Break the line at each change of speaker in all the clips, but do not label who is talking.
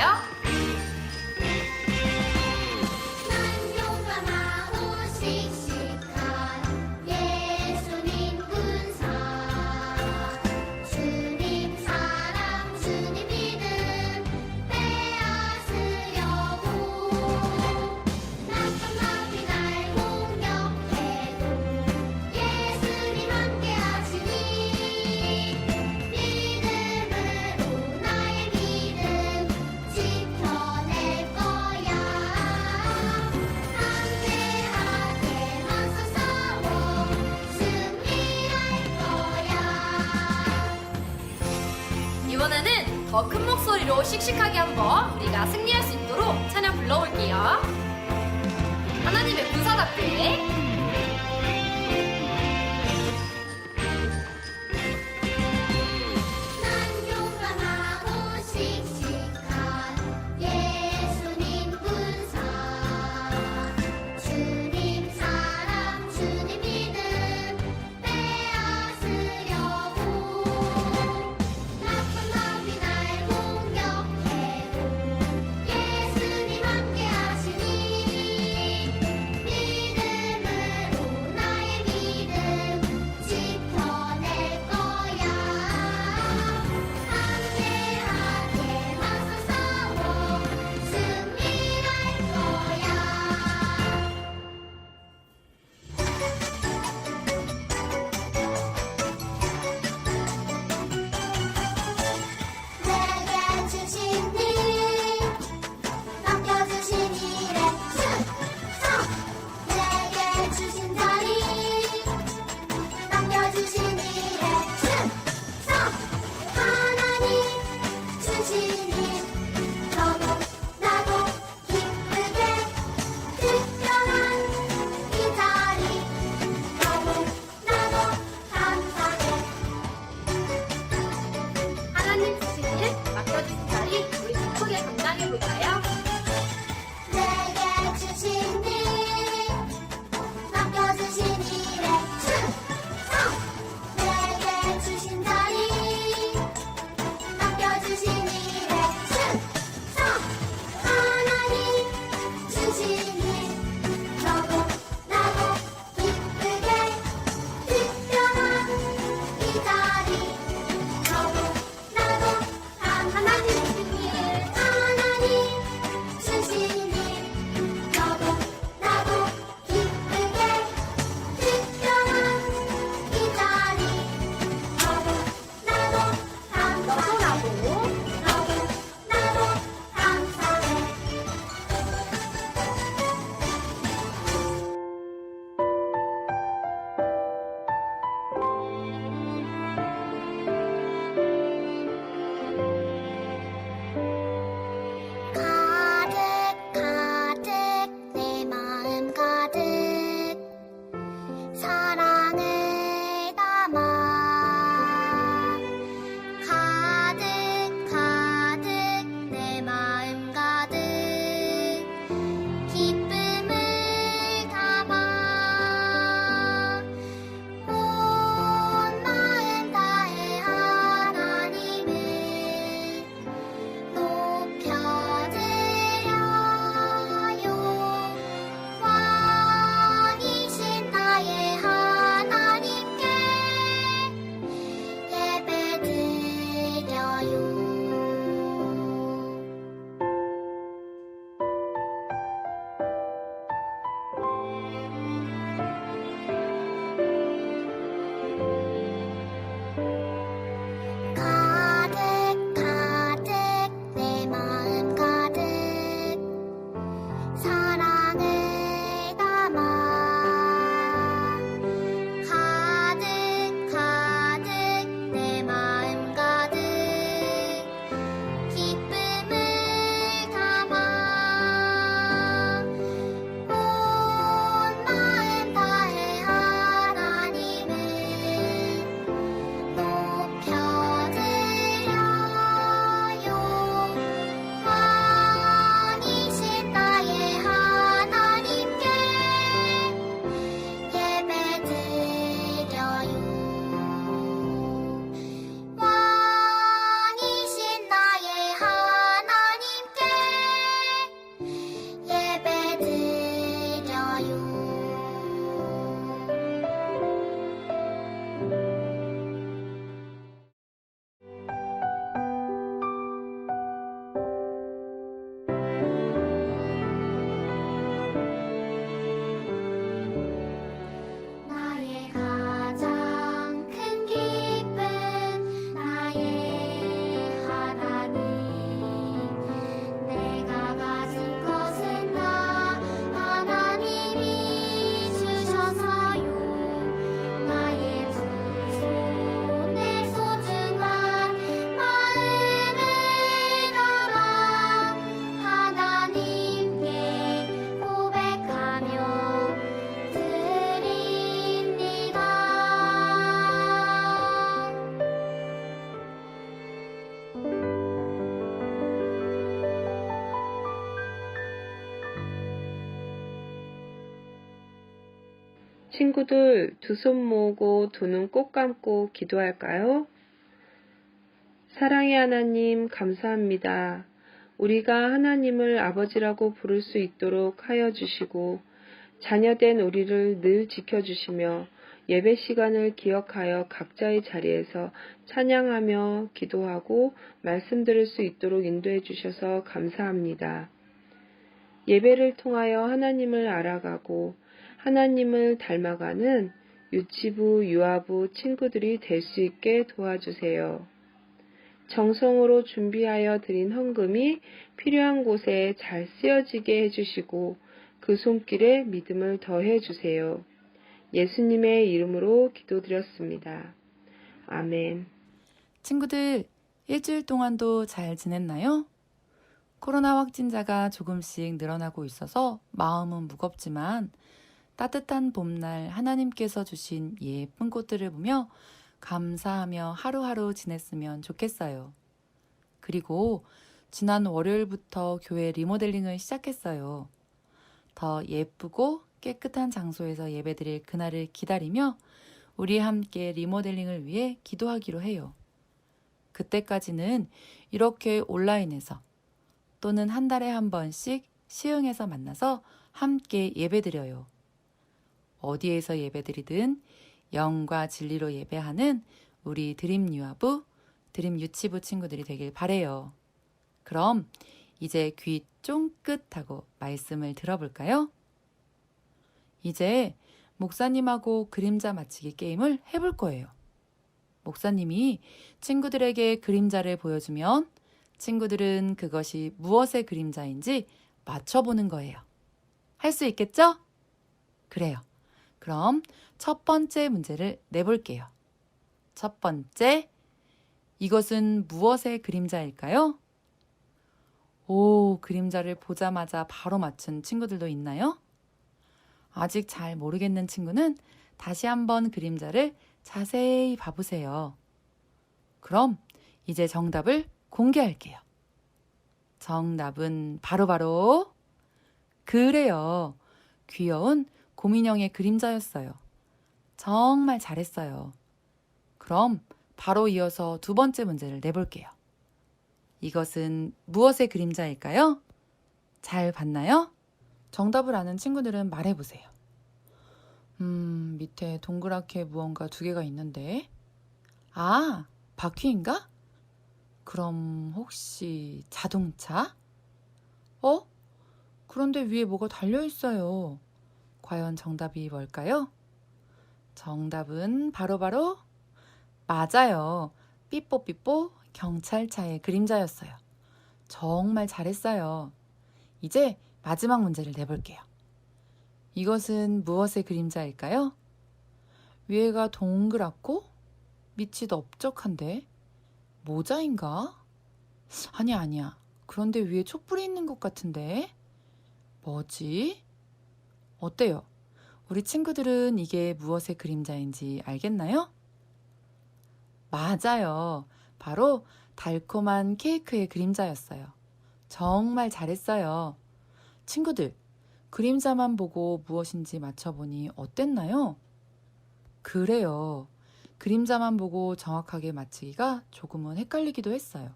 좋아요? 목소리로 씩씩하게 한번 우리가 승리할 수 있도록 찬양 불러올게요. 하나님의 군사답게
Bye.
친구들 두 손 모으고 두 눈 꼭 감고 기도할까요? 사랑의 하나님, 감사합니다. 우리가 하나님을 아버지라고 부를 수 있도록 하여 주시고, 자녀된 우리를 늘 지켜주시며, 예배 시간을 기억하여 각자의 자리에서 찬양하며 기도하고 말씀 들을 수 있도록 인도해 주셔서 감사합니다. 예배를 통하여 하나님을 알아가고 하나님을 닮아가는 유치부, 유아부 친구들이 될 수 있게 도와주세요. 정성으로 준비하여 드린 헌금이 필요한 곳에 잘 쓰여지게 해주시고 그 손길에 믿음을 더해 주세요. 예수님의 이름으로 기도드렸습니다. 아멘.
친구들, 일주일 동안도 잘 지냈나요? 코로나 확진자가 조금씩 늘어나고 있어서 마음은 무겁지만 따뜻한 봄날 하나님께서 주신 예쁜 꽃들을 보며 감사하며 하루하루 지냈으면 좋겠어요. 그리고 지난 월요일부터 교회 리모델링을 시작했어요. 더 예쁘고 깨끗한 장소에서 예배드릴 그날을 기다리며 우리 함께 리모델링을 위해 기도하기로 해요. 그때까지는 이렇게 온라인에서 또는 한 달에 한 번씩 시흥에서 만나서 함께 예배드려요. 어디에서 예배드리든 영과 진리로 예배하는 우리 드림 유아부, 드림 유치부 친구들이 되길 바래요. 그럼 이제 귀 쫑긋하고 말씀을 들어볼까요? 이제 목사님하고 그림자 맞히기 게임을 해볼 거예요. 목사님이 친구들에게 그림자를 보여주면 친구들은 그것이 무엇의 그림자인지 맞춰보는 거예요. 할 수 있겠죠? 그래요. 그럼 첫 번째 문제를 내볼게요. 첫 번째, 이것은 무엇의 그림자일까요? 오, 그림자를 보자마자 바로 맞춘 친구들도 있나요? 아직 잘 모르겠는 친구는 다시 한번 그림자를 자세히 봐보세요. 그럼 이제 정답을 공개할게요. 정답은 바로바로 그래요. 귀여운 곰인형의 그림자였어요. 정말 잘했어요. 그럼 바로 이어서 두 번째 문제를 내볼게요. 이것은 무엇의 그림자일까요? 잘 봤나요? 정답을 아는 친구들은 말해보세요. 음, 밑에 동그랗게 무언가 두 개가 있는데. 아, 바퀴인가? 그럼 혹시 자동차? 어? 그런데 위에 뭐가 달려 있어요. 과연 정답이 뭘까요? 정답은 바로 바로 맞아요. 삐뽀삐뽀 경찰차의 그림자였어요. 정말 잘했어요. 이제 마지막 문제를 내볼게요. 이것은 무엇의 그림자일까요? 위에가 동그랗고 밑이 넓적한데 모자인가? 아니야, 아니야. 그런데 위에 촛불이 있는 것 같은데 뭐지? 어때요? 우리 친구들은 이게 무엇의 그림자인지 알겠나요? 맞아요. 바로 달콤한 케이크의 그림자였어요. 정말 잘했어요. 친구들, 그림자만 보고 무엇인지 맞춰보니 어땠나요? 그래요. 그림자만 보고 정확하게 맞히기가 조금은 헷갈리기도 했어요.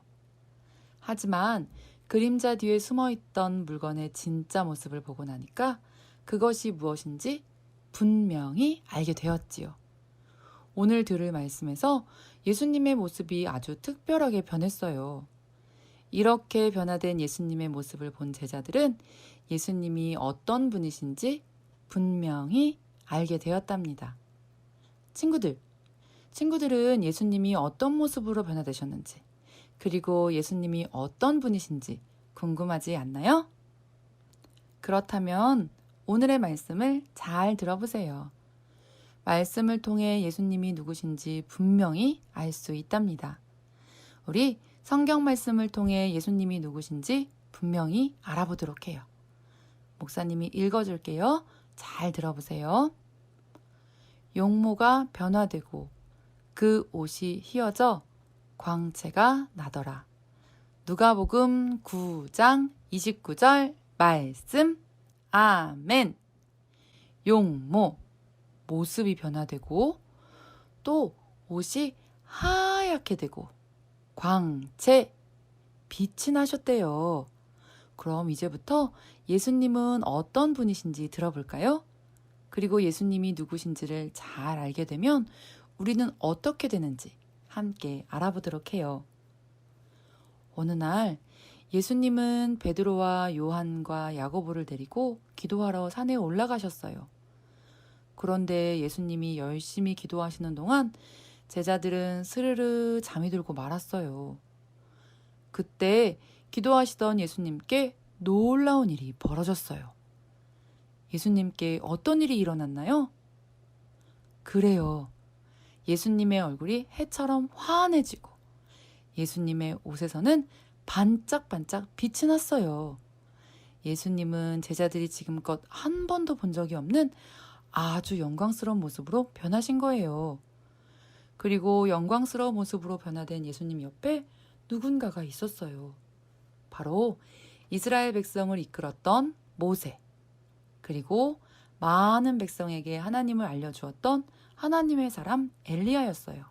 하지만 그림자 뒤에 숨어 있던 물건의 진짜 모습을 보고 나니까 그것이 무엇인지 분명히 알게 되었지요. 오늘 들을 말씀에서 예수님의 모습이 아주 특별하게 변했어요. 이렇게 변화된 예수님의 모습을 본 제자들은 예수님이 어떤 분이신지 분명히 알게 되었답니다. 친구들, 친구들은 예수님이 어떤 모습으로 변화되셨는지, 그리고 예수님이 어떤 분이신지 궁금하지 않나요? 그렇다면 오늘의 말씀을 잘 들어보세요. 말씀을 통해 예수님이 누구신지 분명히 알 수 있답니다. 우리 성경 말씀을 통해 예수님이 누구신지 분명히 알아보도록 해요. 목사님이 읽어줄게요. 잘 들어보세요. 용모가 변화되고 그 옷이 휘어져 광채가 나더라. 누가복음 9장 29절 말씀. 아멘. 용모. 모습이 변화되고 또 옷이 하얗게 되고 광채 빛이 나셨대요. 그럼 이제부터 예수님은 어떤 분이신지 들어볼까요? 그리고 예수님이 누구신지를 잘 알게 되면 우리는 어떻게 되는지 함께 알아보도록 해요. 어느 날 예수님은 베드로와 요한과 야고보를 데리고 기도하러 산에 올라가셨어요. 그런데 예수님이 열심히 기도하시는 동안 제자들은 스르르 잠이 들고 말았어요. 그때 기도하시던 예수님께 놀라운 일이 벌어졌어요. 예수님께 어떤 일이 일어났나요? 그래요. 예수님의 얼굴이 해처럼 환해지고 예수님의 옷에서는 반짝반짝 빛이 났어요. 예수님은 제자들이 지금껏 한 번도 본 적이 없는 아주 영광스러운 모습으로 변하신 거예요. 그리고 영광스러운 모습으로 변화된 예수님 옆에 누군가가 있었어요. 바로 이스라엘 백성을 이끌었던 모세, 그리고 많은 백성에게 하나님을 알려주었던 하나님의 사람 엘리야였어요.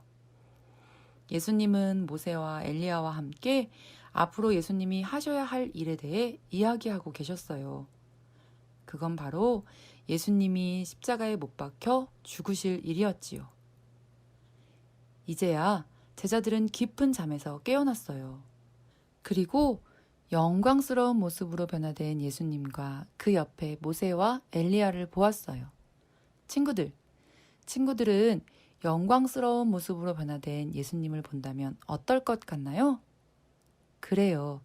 예수님은 모세와 엘리야와 함께 앞으로 예수님이 하셔야 할 일에 대해 이야기하고 계셨어요. 그건 바로 예수님이 십자가에 못 박혀 죽으실 일이었지요. 이제야 제자들은 깊은 잠에서 깨어났어요. 그리고 영광스러운 모습으로 변화된 예수님과 그 옆에 모세와 엘리야를 보았어요. 친구들, 친구들은 영광스러운 모습으로 변화된 예수님을 본다면 어떨 것 같나요? 그래요.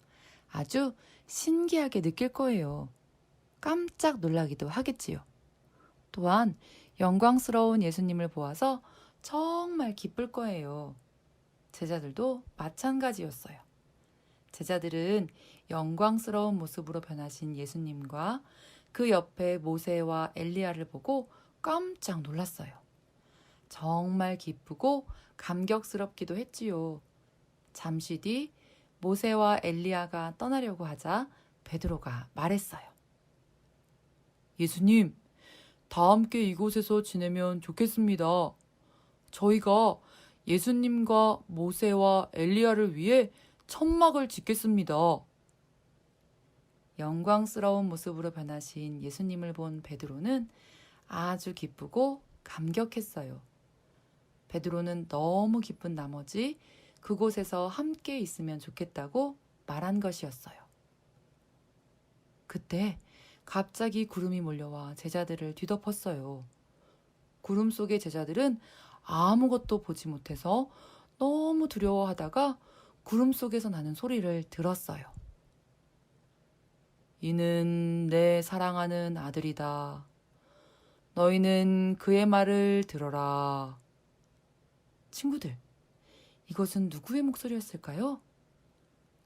아주 신기하게 느낄 거예요. 깜짝 놀라기도 하겠지요. 또한 영광스러운 예수님을 보아서 정말 기쁠 거예요. 제자들도 마찬가지였어요. 제자들은 영광스러운 모습으로 변하신 예수님과 그 옆에 모세와 엘리야를 보고 깜짝 놀랐어요. 정말 기쁘고 감격스럽기도 했지요. 잠시 뒤 모세와 엘리야가 떠나려고 하자 베드로가 말했어요. 예수님, 다 함께 이곳에서 지내면 좋겠습니다. 저희가 예수님과 모세와 엘리야를 위해 천막을 짓겠습니다. 영광스러운 모습으로 변하신 예수님을 본 베드로는 아주 기쁘고 감격했어요. 베드로는 너무 기쁜 나머지 그곳에서 함께 있으면 좋겠다고 말한 것이었어요. 그때 갑자기 구름이 몰려와 제자들을 뒤덮었어요. 구름 속의 제자들은 아무것도 보지 못해서 너무 두려워하다가 구름 속에서 나는 소리를 들었어요. 이는 내 사랑하는 아들이다. 너희는 그의 말을 들어라. 친구들, 이것은 누구의 목소리였을까요?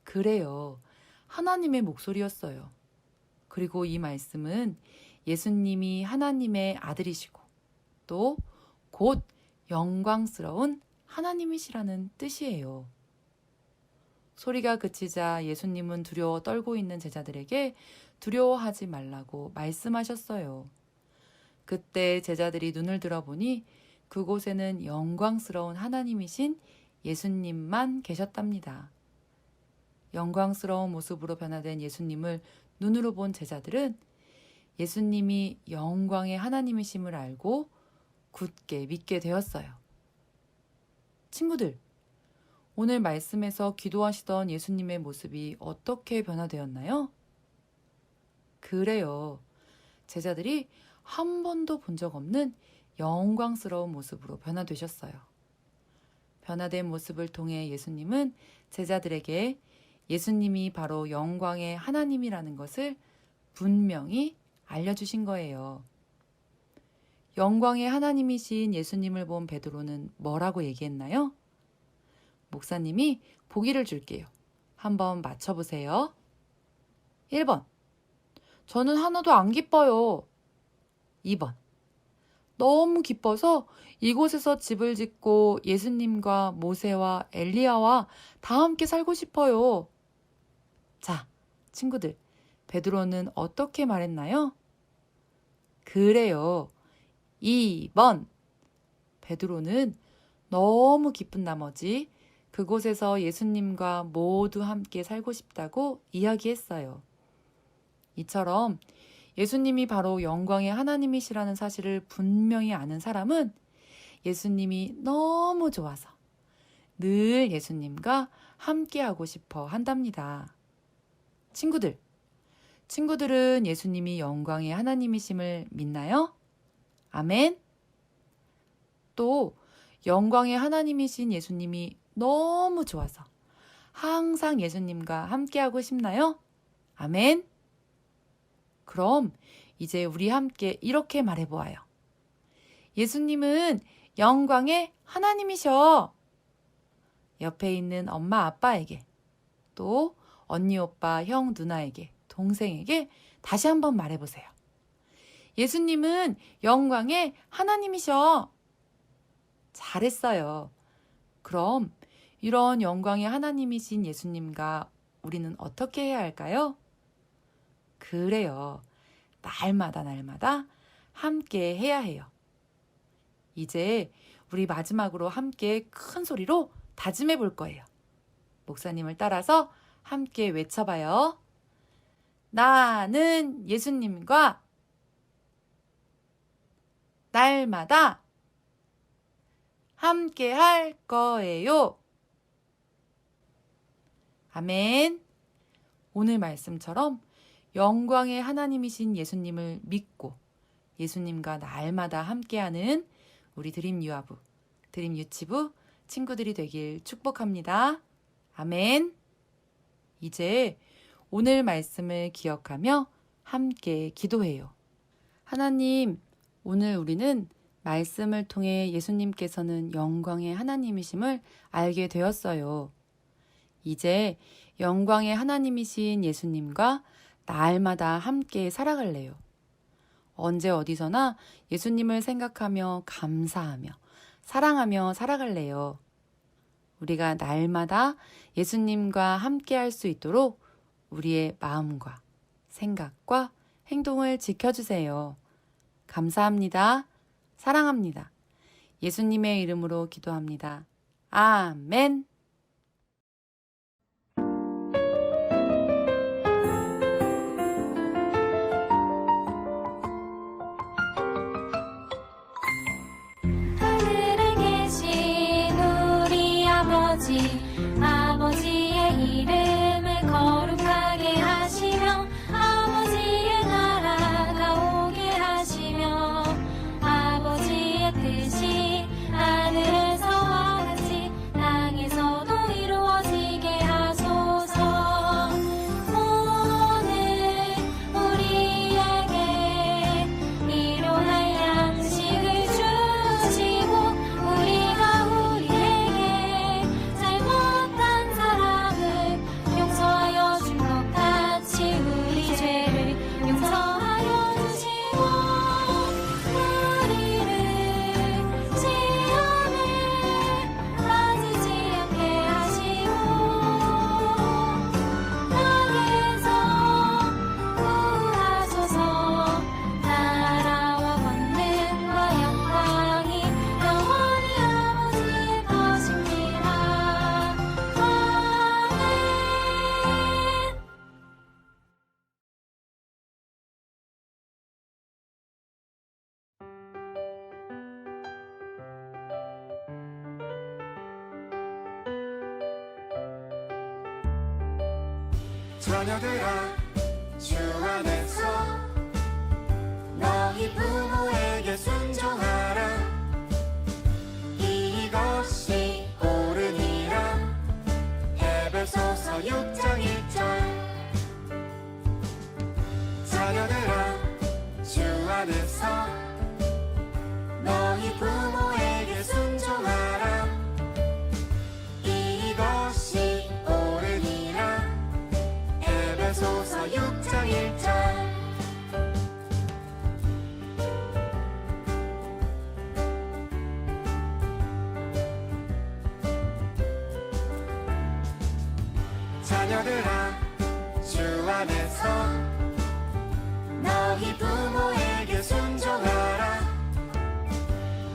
그래요. 하나님의 목소리였어요. 그리고 이 말씀은 예수님이 하나님의 아들이시고 또 곧 영광스러운 하나님이시라는 뜻이에요. 소리가 그치자 예수님은 두려워 떨고 있는 제자들에게 두려워하지 말라고 말씀하셨어요. 그때 제자들이 눈을 들어보니 그곳에는 영광스러운 하나님이신 예수님만 계셨답니다. 영광스러운 모습으로 변화된 예수님을 눈으로 본 제자들은 예수님이 영광의 하나님이심을 알고 굳게 믿게 되었어요. 친구들, 오늘 말씀에서 기도하시던 예수님의 모습이 어떻게 변화되었나요? 그래요. 제자들이 한 번도 본 적 없는 영광스러운 모습으로 변화되셨어요. 변화된 모습을 통해 예수님은 제자들에게 예수님이 바로 영광의 하나님이라는 것을 분명히 알려주신 거예요. 영광의 하나님이신 예수님을 본 베드로는 뭐라고 얘기했나요? 목사님이 보기를 줄게요. 한번 맞춰보세요. 1번. 저는 하나도 안 기뻐요. 2번. 너무 기뻐서 이곳에서 집을 짓고 예수님과 모세와 엘리야와 다 함께 살고 싶어요. 자, 친구들, 베드로는 어떻게 말했나요? 그래요. 2번. 베드로는 너무 기쁜 나머지 그곳에서 예수님과 모두 함께 살고 싶다고 이야기했어요. 이처럼 예수님이 바로 영광의 하나님이시라는 사실을 분명히 아는 사람은 예수님이 너무 좋아서 늘 예수님과 함께하고 싶어 한답니다. 친구들, 친구들은 예수님이 영광의 하나님이심을 믿나요? 아멘. 또 영광의 하나님이신 예수님이 너무 좋아서 항상 예수님과 함께하고 싶나요? 아멘. 그럼 이제 우리 함께 이렇게 말해보아요. 예수님은 영광의 하나님이셔. 옆에 있는 엄마 아빠에게 또 언니 오빠 형 누나에게 동생에게 다시 한번 말해보세요. 예수님은 영광의 하나님이셔. 잘했어요. 그럼 이런 영광의 하나님이신 예수님과 우리는 어떻게 해야 할까요? 그래요. 날마다 날마다 함께 해야 해요. 이제 우리 마지막으로 함께 큰 소리로 다짐해 볼 거예요. 목사님을 따라서 함께 외쳐봐요. 나는 예수님과 날마다 함께 할 거예요. 아멘. 오늘 말씀처럼 영광의 하나님이신 예수님을 믿고 예수님과 날마다 함께하는 우리 드림 유아부, 드림 유치부 친구들이 되길 축복합니다. 아멘. 이제 오늘 말씀을 기억하며 함께 기도해요. 하나님, 오늘 우리는 말씀을 통해 예수님께서는 영광의 하나님이심을 알게 되었어요. 이제 영광의 하나님이신 예수님과 날마다 함께 살아갈래요. 언제 어디서나 예수님을 생각하며 감사하며 사랑하며 살아갈래요. 우리가 날마다 예수님과 함께 할 수 있도록 우리의 마음과 생각과 행동을 지켜주세요. 감사합니다. 사랑합니다. 예수님의 이름으로 기도합니다. 아멘.
자녀들아 주 안에서 너희 부모에게 순종하라. 이것이 옳으니라. 에베소서 6장 1절. 자녀들아 주 안에서 자녀들아 주 안에서 너희 부모에게 순종하라.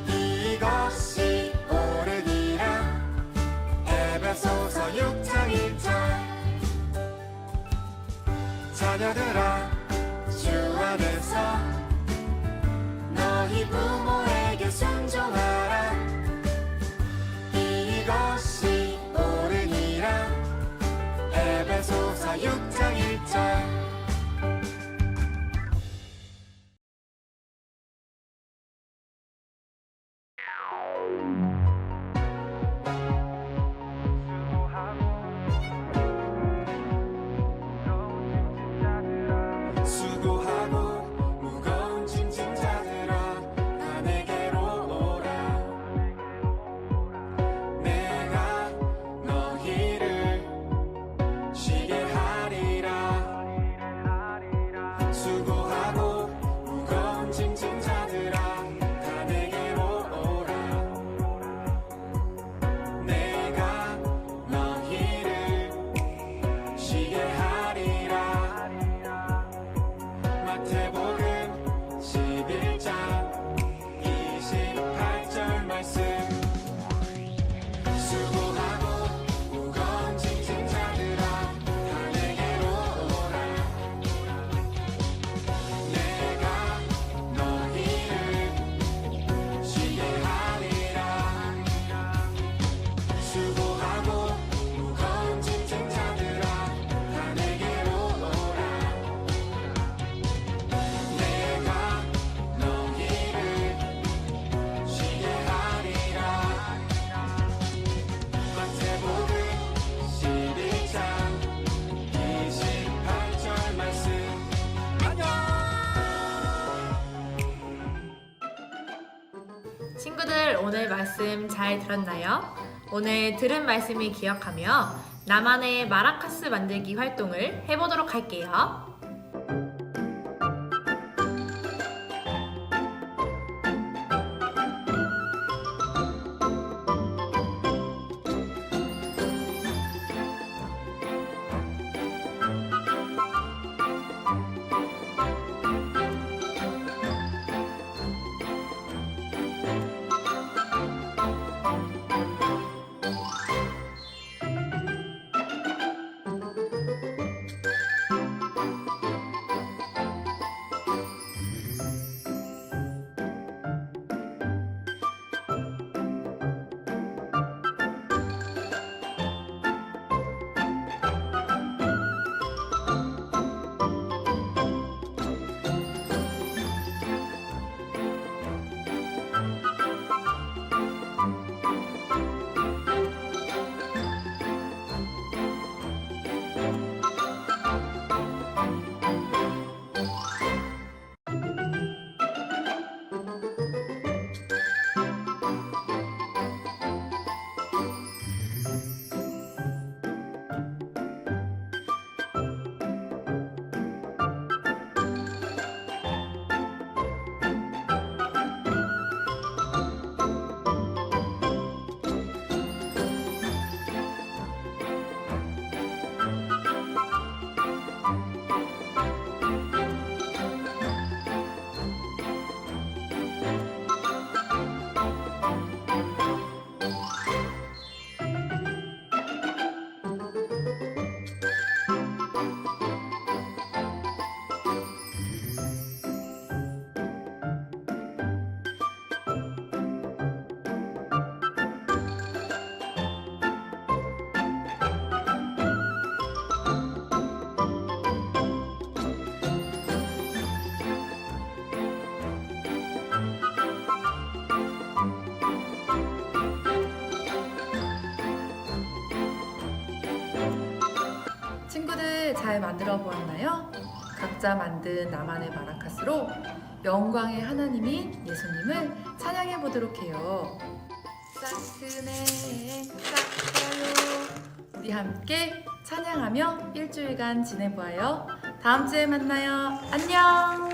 이것이 옳으니라. 에베소서 6장 1절. 자녀들아 주 안에서 너희 부모에게 순종하라. 이것 6장 1절 말씀
잘 들었나요? 오늘 들은 말씀을 기억하며 나만의 마라카스 만들기 활동을 해보도록 할게요. 잘 만들어 보았나요? 각자 만든 나만의 마라카스로 영광의 하나님인 예수님을 찬양해 보도록 해요. 따끈해 따끈해요. 우리 함께 찬양하며 일주일간 지내보아요. 다음 주에 만나요. 안녕.